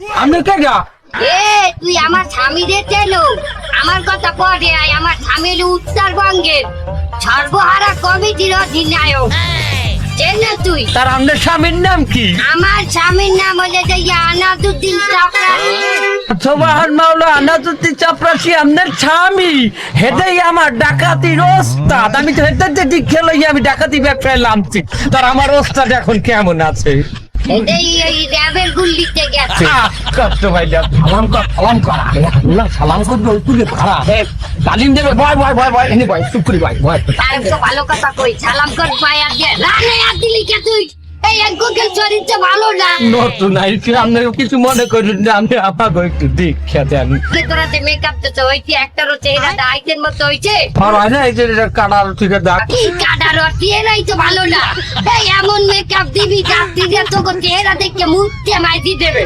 আমি কে যা এ তুই আমার স্বামী স্বামীদের চেনো আমার কথা পড়ে আয় আমার স্বামী হলো উত্তরবঙ্গের সর্বহারা কমিটির অধিনায়ক। চেন তুই। তার আপনার স্বামীর নাম কি? আমার স্বামীর নাম হলে যে আনাদুদ্দিন চাপরানি সোবাহান মাওলা চাপরাশি আপনার স্বামী। হেঁটেই আমার ডাকাতির ওস্তাদ। আমি তো হেঁটে দিক খেলোই আমি ডাকাতি ব্যবসায় নামছি। তার আমার ওস্তাদ এখন কেমন আছে? এটাই এই র্যাবের গুল্লিতে গেছে। আহ, কষ্ট ভাইয়া সালাম কর সালাম কর। না সালাম করবে তুলে ভাড়া হে তালিম দেবে ভয় ভয় ভয় ভয় এনে ভয় চুপ করি ভয় ভয় আর তো ভালো কথা কই সালাম কর আর দিয়ে রানে আর দিলি কে তুই? এই একগোকের চরিত্র ভালো না। নতুন আপনি কিছু মনে করেন না আমি আমাকে একটু দীক্ষা দেন। তোরাতে মেকআপ তো হইছে একটারও চেহারাটা আইটের মতো হইছে? আর না এই যে কাটার ঠিক আছে কি কাটার নাই তো ভালো না। এই এমন মেকআপ দিবি যাত্রীদের তোকে চেহারা দেখে মুখতে মাইতি দেবে।